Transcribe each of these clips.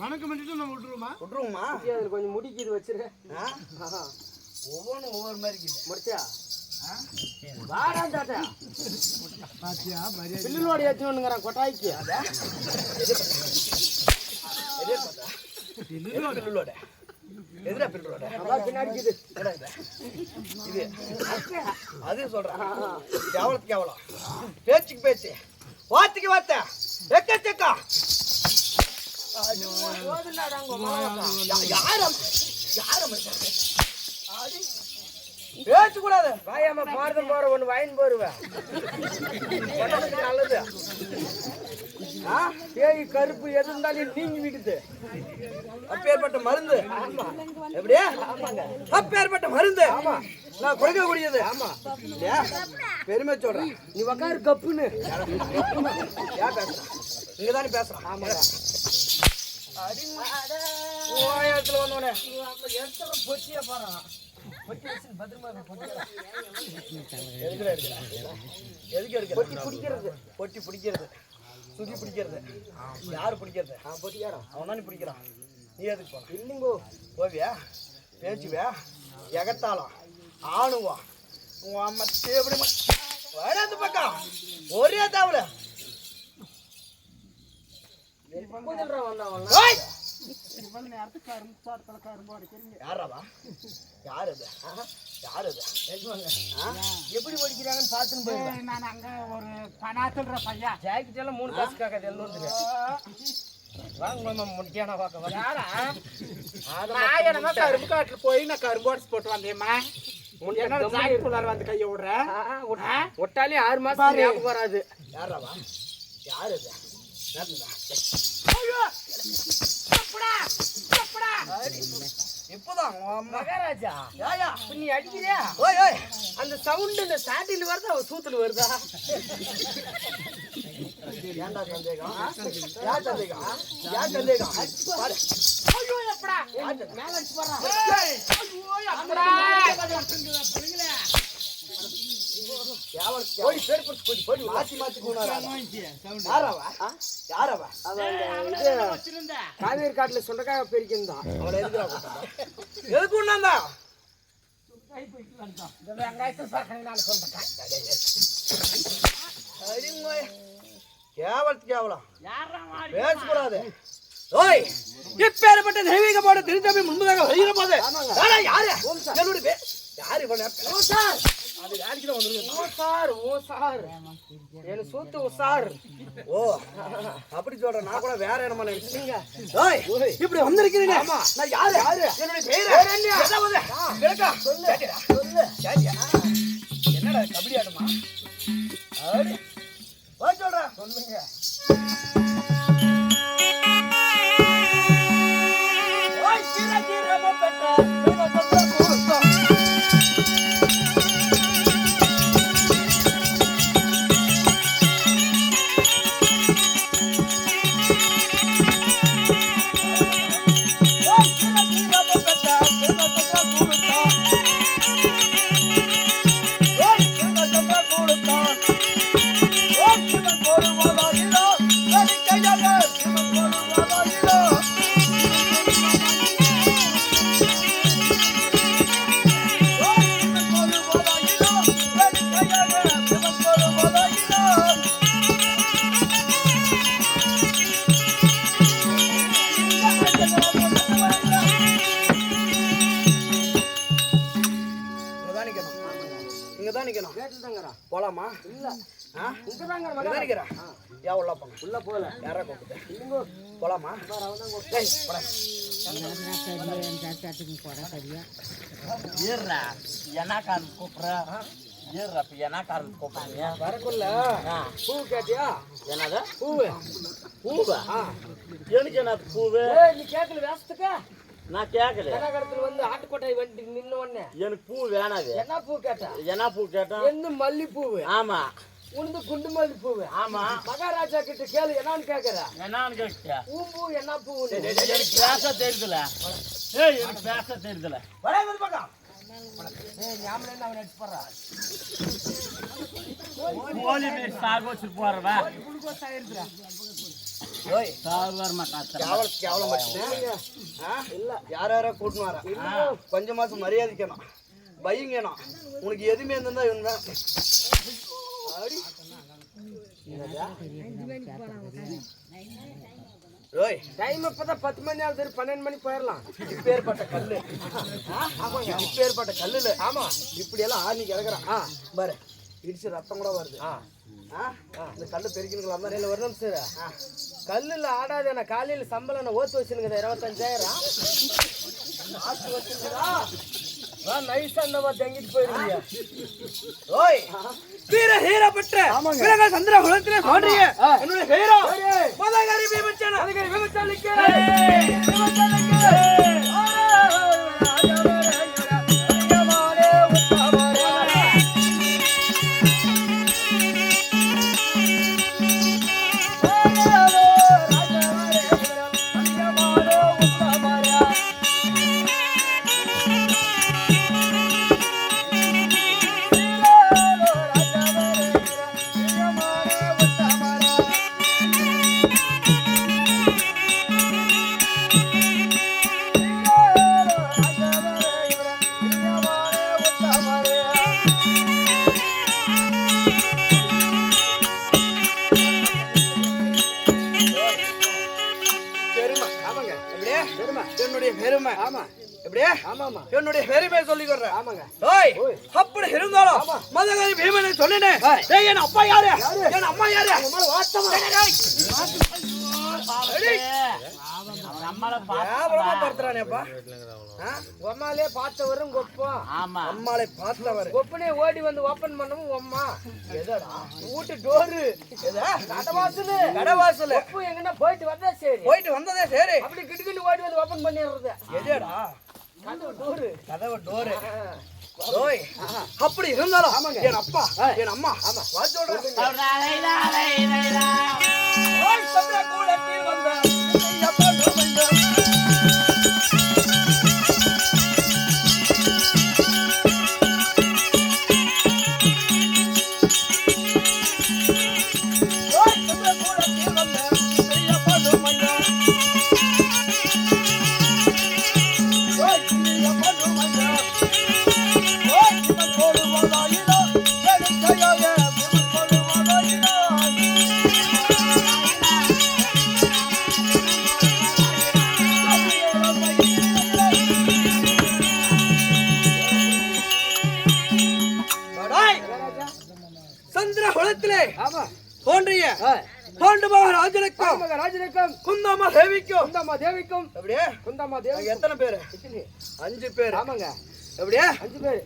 வணக்கம் மட்டும் நம்ம விட்டுருவோமா? விட்டுருவோமா? அதில் கொஞ்சம் முடிக்கிது வச்சிரு. ஆ? ஒவ்வொன்றும் ஒவ்வொரு மாதிரி இருக்குது. முடிச்சா வாடா தாத்தா. பாத்தியா? மரியாதை கொட்டாய்க்கு. பார்த்தா எதிர பின்னாடி இது? இது. அது சொல்றேன் கேவலத்துக்கு கேவலம் பேச்சுக்கு பேச்சு. வார்த்தைக்கு வார்த்தை எக்க செக்கா யாரும் யாரும் பேச்சு கூடாது வாயாம போறது போற ஒன்று வாயின் போருவேன் நல்லது. ஆ? பேய் கருப்பு எது இருந்தாலும் நீங்கி விடுது அப்பேற்பட்ட மருந்து. எப்படியா அப்பேற்பட்ட மருந்து. ஆமா. நான் கொடுக்கக்கூடியது. ஆமா. இல்லையா? பெருமை சொல்றேன். நீ உக்காரு கப்புன்னு. ஏன் பேசுறேன் இங்க தானே பேசுறேன் ஆமாடா ஓயத்துல வந்தோடனே பொச்சியா போறான்? பொட்டி பிடிக்கிறது. பொட்டி பிடிக்கிறது. சுதி பிடிக்கிறது. யாரு பிடிக்கிறது? ஆ பொட்டியாடா அவன் தானே பிடிக்கிறான். நீ எதுக்கு போன? இல்லைங்கோ. போவியா? பேச்சுவியா? எகத்தாளம் ஆணுவான் உன் அம்மா தேவடி வராது பக்கம். ஒரே தாவல கொஞ்சம் வந்தான் இவ்வளவு நேரத்துக்கு கரும்பு தோட்டத்துல கரும்பு உடைக்கிறீங்க யாராவா யார் அது யார் அது எப்படி படிக்கிறாங்கன்னு பார்த்துன்னு போயிருந்தேன் ஏய், நான் அங்க ஒரு பனாத்துன்ற பையன். ஜாக்கெட் எல்லாம் மூணு காசு காக்காது எல்லாம் வந்துரு வாங்க மாமா முடிக்கான பார்க்க யாரா? நான் என்னமா கரும்பு காட்டுல போய் நான் கரும்பு போட்டு வந்தேம்மா. வந்து கையை விடுறேன். ஒட்டாலே ஆறு மாசம் ஞாபகம் வராது. யாராவா? யார் மகாராஜா நீ அடிக்கிறியா ஓய் ஓய் அந்த சவுண்ட் இந்த ஸ்டார்டிங்ல வருதா அவன் சூத்துல வருதா ஏன்டா சந்தேகம் யார் சந்தேகம் யார் சந்தேகம் ஐயோ எப்படா மேல ஓடி பேர் போட்டு போடி போடி மாத்தி மாத்தி யாராவா? யாராவா? காவேரி காட்டுல சொந்தக்காக பெருக்கிருந்தான் அவளை கூப்பிட்டா? எதுக்கு உண்ணாந்தா கேவலத்து கேவலம். பேசக்கூடாது. ஓய் இப்பேற்பட்ட தெய்வீக பாட திருத்தம்பி முன்பதாக வருகிற போது. யாரா யாரு? என்னுடைய யாரு இவன்? ஓ சார். அது தான் வந்துருக்கு? ஓ சார் ஓ சார். என் சூத்து ஓ சார். ஓ அப்படி சொல்றேன். நான் கூட வேற என்னமா நினைச்சீங்க ஓய் இப்படி வந்திருக்கிறீங்க. ஆமா. நான் யாரு? யாரு? என்னுடைய பேரு விளக்கா சொல்லு. சொல்லு. என்னடா கபடி ஆடுமா? அடி வா சொல்றேன் சொல்லுங்க. தாங்கிறா போலாமா? இல்ல. ஆ? இங்க தாங்கிற இங்கதான் நிக்கிறேன் யா உள்ள போங்க. உள்ள போல யாரா கூப்பிட்டு? இல்லைங்கோ போலாமா? டேய், போடா. ஏறா என்னக்காரன் கூப்பிடுற? ஏறா இப்ப என்னக்காரன் கூப்பிடுறீங்க? வரக்குள்ள பூ கேட்டியா? என்னது? பூவு. பூவா? எனக்கு என்ன பூவு? நீ கேட்கல வேஸ்துக்கா நான் கேட்கல கனகடத்துல வந்து ஆட்டுக்கோட்டை வண்டி நின்ன உடனே. எனக்கு பூ வேணாது. என்ன பூ கேட்டா? என்ன பூ கேட்டா? எந்த மல்லி பூவு ஆமா. உனது குண்டு மல்லி பூவு ஆமா. மகாராஜா கிட்ட கேளு என்னன்னு கேக்குற? என்னன்னு கேட்டியா பூம்பூ என்ன பூ எனக்கு பேச தெரியுதுல. ஏய் எனக்கு பேச தெரியுதுல. வரேன் வந்து பக்கம். ஞாபகம் என்ன அவன் அடிச்சு போடுறா? கோழி மீன் சாகு வச்சு போறவா குளுக்கோஸ் ஆயிருக்குறா வர யார் யாரோ கூட்டின்னு வரேன். கொஞ்ச மாசம் மரியாதைக்கணும். பயங்கணும். உனக்கு எதுவுமே இருந்தா இவன் தான். ஓய். டைம் இப்பதான் பத்து மணி ஆகுது பன்னெண்டு மணி போயிடலாம். இப்பேற்பட்ட கல்லு. ஆமாங்க. இப்பேற்பட்ட கல்லுல. ஆமா. இப்படி எல்லாம் ஆணி கிடக்குறான். ஆ பாரு. இடிச்சு ரத்தம் கூட வருது. ஆ. இந்த கல்லு பெருக்கினுக்கலாம் தான் இல்ல ஒரு நிமிஷம். கல்லுல ஆடாத நான் காலையில சம்பளம் நான் ஓத்து வச்சுருங்க இருபத்தஞ்சாயிரம். ஆத்து வச்சுருந்தா நைஸா அந்த மாதிரி தங்கிட்டு போயிருவீங்க ஓய் வீர ஹீரப்பட்ட வீரக சந்திர குலத்திலே தோன்றிய என்னுடைய ஹீரோ மதகரி உம்மாலே பார்த்தவரும் கொப்பம் ஆமா. அம்மாளை பார்த்தவர். கொப்பனே ஓடி வந்து ஓபன் பண்ணவும் உம்மா. எதடா? வீட்டு டோரு எதா? கடவாசலு. கடவாசல. கொப்பு எங்கன்னா போயிட்டு வந்தா சரி. போயிட்டு வந்ததே சரி. அப்படி கிட்டுக்கிட்டு ஓடி வந்து ஓபன் பண்ணிடுறது. எதடா? கதவு டோரு கதவு டோரு அப்படி இருந்தாலும் என் அப்பா என் அம்மா ஆமா. சொல்றேன் ஆமா. தோன்றிய பாண்டுபக ராஜனுக்கும் ஆமாங்க ராஜனுக்கும் குந்தம்மா தேவிக்கும். குந்தம்மா தேவிக்கும். எப்படியே? குந்தம்மா அங்க தேவி எத்தனை பேரு? அஞ்சு பேர். ஆமாங்க. எப்படியே? அஞ்சு பேர்.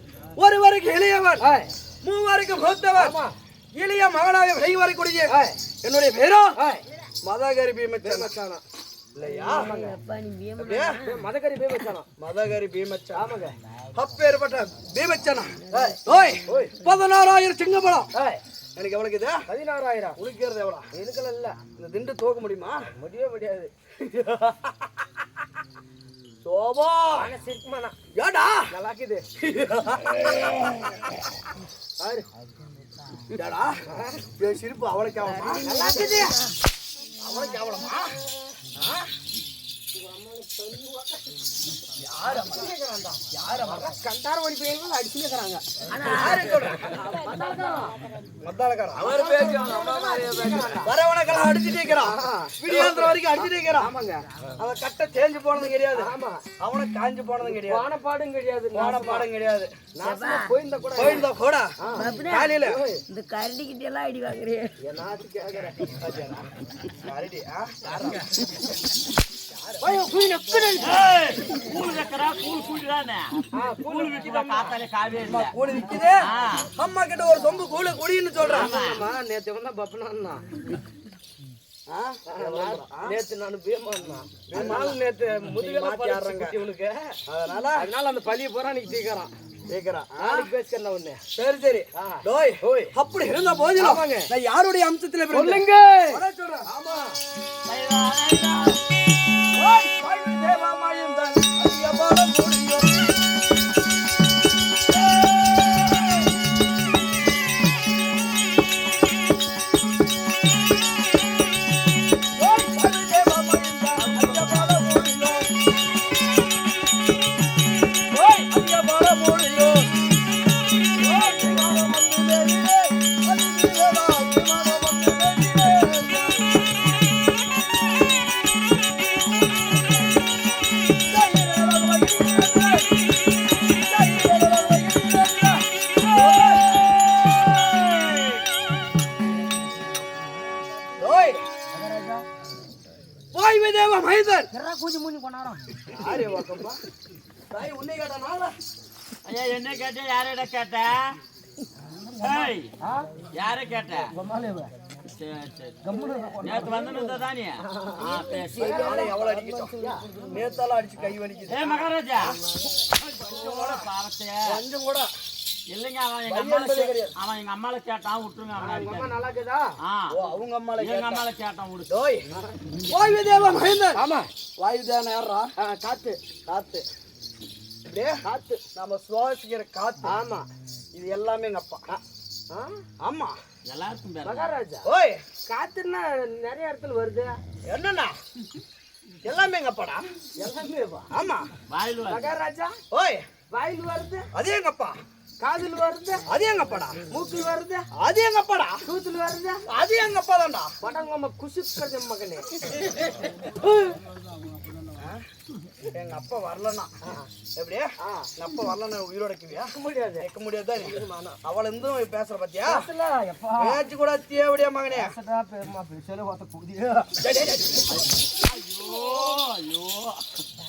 ஒருவருக்கு இளையவர் ஆய் மூவருக்கு மூத்தவர் ஆமா. இளைய மகனாக செய்வரக்கூடிய ஆய் என்னுடைய பேரோ ஆய் மதகரி பீமச்சன மச்சானா. இல்லையா? ஆமாங்க. அப்படியே மதக்கறி போய் மச்சானா. மதகரி பீமச்சன ஆமாங்க. அப்பேற்பட்ட பீமச்சனா. ஆய் ஓய் பதினாறாயிரம் சிங்கப்படம் ஆய் எனக்கு எவ்வளவு இது பதினாறாயிரம். உனக்கிறது எவ்வளவு? இதுக்கெல்லாம் இல்ல. இந்த திண்டு தூக்க முடியுமா? முடியவே முடியாது. சோபா! சிரிக்குமாண்ணா ஏடா! நல்லா இருக்குது. பாரு ஏடா! சிரிப்பு அவளுக்கு அவளமா நல்லா இருக்குது. அவளுக்கு அவளமா கண்டார ஓடி போய் அடிச்சுக்கிறாங்க மத்தாளக்காரன் அவர் வரவனக்கெல்லாம் அடிச்சுட்டு இருக்கிறான் விடியாந்திரம் வரைக்கும் அடிச்சுட்டு இருக்கிறான் ஆமாங்க அவன் கட்ட தேஞ்சு போனதும் கிடையாது ஆமா அவனை காஞ்சு போனதும் கிடையாது வான பாடும் கிடையாது வாட பாடம் கிடையாது நாசமா போயிருந்தா கூட போயிருந்தா கூட காலையில இந்த கரடிக்கிட்ட எல்லாம் அடி வாங்குறேன் என்னாச்சு கேக்குறேன் கரடி, ஆ? அம்மா கிட்ட ஒரு சொம்பு கூலி குடின்னு சொல்றான் நேத்து வந்தா பப்பனா நேத்து நான் அதனால நேத்து முதுகெல்லாம் உனக்கு. அதனால அதனால அந்த பழிய போறா நீ தீக்கிறான் சரி சரி. அப்படி இருந்த. நான் யாருடைய அம்சத்துல? சொல்லுங்க. என்ன கேட்ட? யாரிட கேட்ட? ஏய், யார கேட்ட? சரி, சரி. நேத்து வந்து தானே? ஆ, பேசு. நாளை எவ்வளவு அடிக்கட்டும் நேத்தால அடிச்சு கை வலிக்குது ஏய் மகாராஜா பாவத்தைய கொஞ்சம் கூட இல்லைங்க அவன் எங்க அம்மால அவன் எங்க அம்மால கேட்டான் விட்டுருங்க அவன். நல்லா அவங்க அம்மால எங்க அம்மால கேட்டான் விடு. போய் விதேவ மைதன் ஆமா. வாயுதான யாரா ஆ, காத்து. காத்து அப்படியே காத்து. நாம சுவாசிக்கிற காத்து. ஆமா. இது எல்லாமே எங்க அப்பா. ஆ? ஆமா. எல்லாருக்கும் மகாராஜா. ஓய். காத்துன்னா நிறைய இடத்துல வருது. என்னண்ணா? எல்லாமே எங்க அப்பாடா? எல்லாமே ஆமா. வாயில். மகாராஜா. ஓய். வாயில் வருது. அதே எங்க அப்பா? காதில் வருது. அதே எங்க அப்பாடா? மூக்கில் வருது. அது எங்க சூத்துல வருது. அது எங்க தான்டா படங்கம்மா குசிக்கிறது மகனே. எங்க அப்பா வரலன்னா எப்படியே. எங்க அப்பா வரலன்னா உயிரோட வைக்கவியா முடியாது. வைக்க முடியாதா அவள இருந்தும் பேசுற பாத்தியா? பேச்சு கூட தேவடியா மகனே? பெருமா, பேசல, புதிய. டேய். ஐயோ ஐயோ.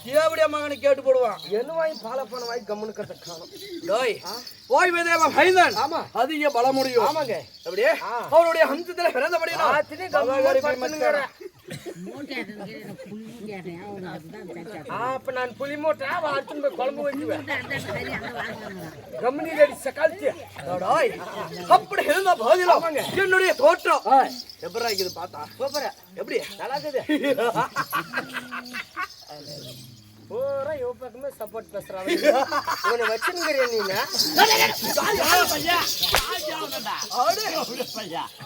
தேவடியா மகனை கேட்டு போடுவான். என்ன வாங்கி பாலை போன வாங்கி கம்முனு காணும். டோய் ஓய் வேதேவ மைதன் ஆமா. அதிக பல முடியும் ஆமாங்க அப்படியே. அவருடைய ஹம்சத்துல பிறந்தபடினா அப்ப நான் புளி மூட்டை போய் குழம்பு கம்முனி ரெடி சக்கால்த்தி டோய் அப்படி இருந்த போதிலும் என்னுடைய தோற்றம். எப்படா இது பார்த்தா? சூப்பரா எப்படி? நல்லா இருக்குது. பூரா இவ பக்கமே சப்போர்ட் பேசுறாங்க இவனை வச்சுங்கிறிய நீங்க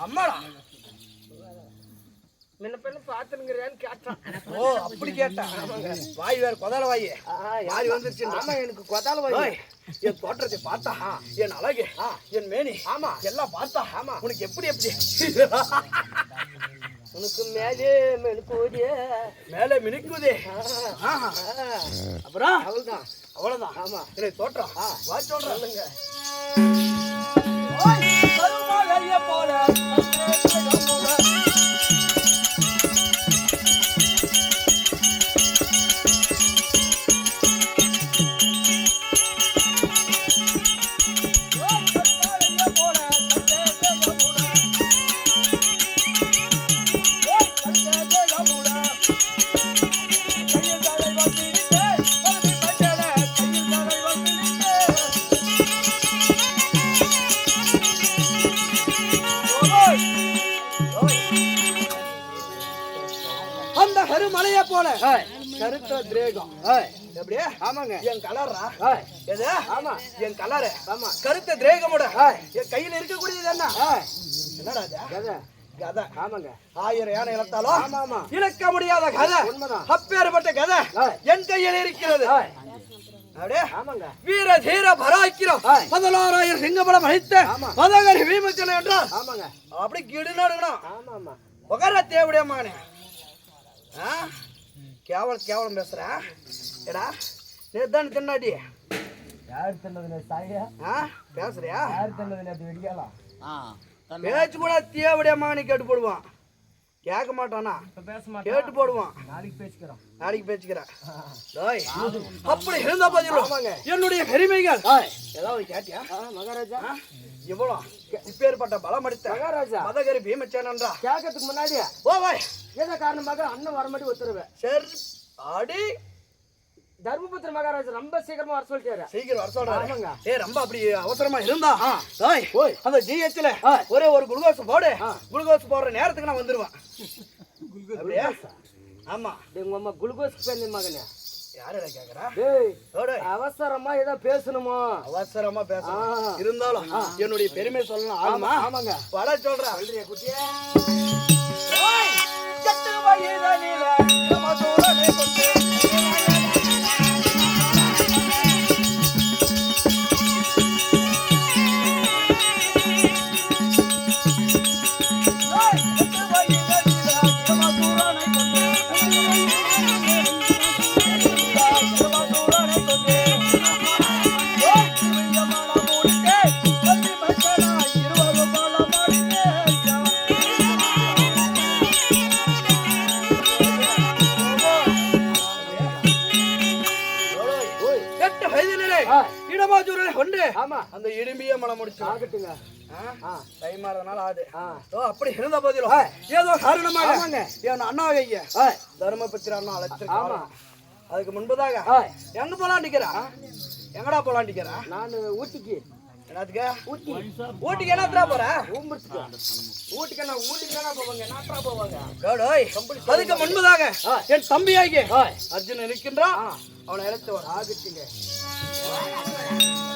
அம்மாடா. முன்ன பின்ன பாத்துனுங்கிறியான்னு கேட்டான். ஓ அப்படி கேட்டேன் வாய் வேற கொதால வாய். ஆ, வாரி வந்துருச்சு ஆமா எனக்கு கொத்தால வாங்கி ஓய், என் தோற்றத்தை பார்த்தா என் அழகு என் மேனி ஆமா. எல்லாம் பார்த்தா ஆமா. உனக்கு எப்படி எப்படி? உனக்கு மேலே மெழுக்குவதே மேலே மினுக்குதே. ஆஹா. அப்புறம்? அவள்தான். அவ்வளவுதான். ஆமா. எனக்கு தோற்றம் வா சொல்றேன் சொல்லுங்க. போல. கருத்த திரேகம். எப்படியே ஆமாங்க. என் கலரா? எது? ஆமா. என் கலரு? ஆமா. கருத்த திரேகமோட. என் கையில இருக்கக்கூடியது என்ன? என்னடா? கதை. ஆமாங்க. ஆயிரம் யானை இழந்தாலும் ஆமா ஆமா. இழக்க முடியாத கதை. உண்மைதான். அப்பேற்பட்ட கதை. என் கையில் இருக்கிறது. வீர தீர பராக்கிரம். ஏய். பதினாறாயிரம் சிங்கபலம் அழைத்த. மதகரி பீமச்சன என்றால்? ஆமாங்க. அப்படி கிடு நடுங்கணும் ஆமா ஆமா. உகர தேவடைய மகனே ஆ? கேவலம் கேவலம் பேசுறேன் ஏடா நேத்தானு தின்னாடி? யார் தின்னதுல சாயா? ஆ பேசுறியா? யார் தின்னதுல அப்படி வெடிக்கலாம் ஆ, தன் பேச்சு கூட தேவடைய மகனை கேட்டு போடுவான். கேட்க மாட்டானா? கேட்டு போடுவான். நாளைக்கு பேசிக்கிறோம். நாளைக்கு பேச்சுக்கிறேன் டேய், அப்படி இருந்த ஆமாங்க. என்னுடைய பெருமைகள். ஏதாவது கேட்டியா? மகாராஜா. இவ்வளோ. இப்பேற்பட்ட பலம் அடித்த மகாராஜா. மதகரி பீமச்சேனன்றா? கேட்கறதுக்கு முன்னாடி ஓ வாய் ஏதோ காரணமாக அண்ணன் வர மாட்டி ஒத்துருவேன். சரி அடி. தர்மபுத்திர மகாராஜா ரொம்ப சீக்கிரமா வர சொல்லிட்டாரு. சீக்கிரம் வர சொல்றாரு. ஆமாங்க. ஏய் ரொம்ப அப்படி அவசரமா இருந்தா. டேய், ஓய். அந்த ஜிஹெச்ல. ஒரே ஒரு குளுக்கோஸ் போடு. குளுக்கோஸ் போடுற நேரத்துக்கு நான் வந்துருவேன். அப்படியே? ஆமா. உங்க அம்மா குளுக்கோஸ் பேருந்து மகனே? அவசரமா ஏதோ பேசணுமா? அவசரமா. பேசணும். இருந்தாலும் என்னுடைய பெருமை சொல்லணும். ஆமா. ஆமாங்க. வட சொல்றேன் சொல்றியா குட்டியே. ஓய், தோழனை கொண்டு இடமாச்சூரனை கொண்டு ஆமா. அந்த இடும்பிய மனம் முடிச்சு. ஆகட்டுங்க ஆ. தைமாறதுனால ஆது. ஆ. ஓ அப்படி இருந்த போதிலும். ஏதோ காரணமாக. என் அண்ணாவைய ஏய், தர்மபுத்திர அண்ணா அழைச்சிருக்காங்க ஆமா. அதுக்கு முன்பதாக எங்க போலாம் நிக்கிறா? எங்கடா போலாம் நிக்கிறா? நான் ஊட்டிக்கு. என்னத்துக்கு? ஊட்டி. ஊட்டிக்கு என்னத்துறா போற? ஊட்டிக்கு நான் ஊட்டிக்கு தானே போவாங்க? நாட்டா போவாங்க? கேடோய், அதுக்கு முன்பதாக என் தம்பியாகிய ஏய், அர்ஜுன் இருக்கின்றான். ஆ. அவனை அழைத்து வர ஆகட்டுங்க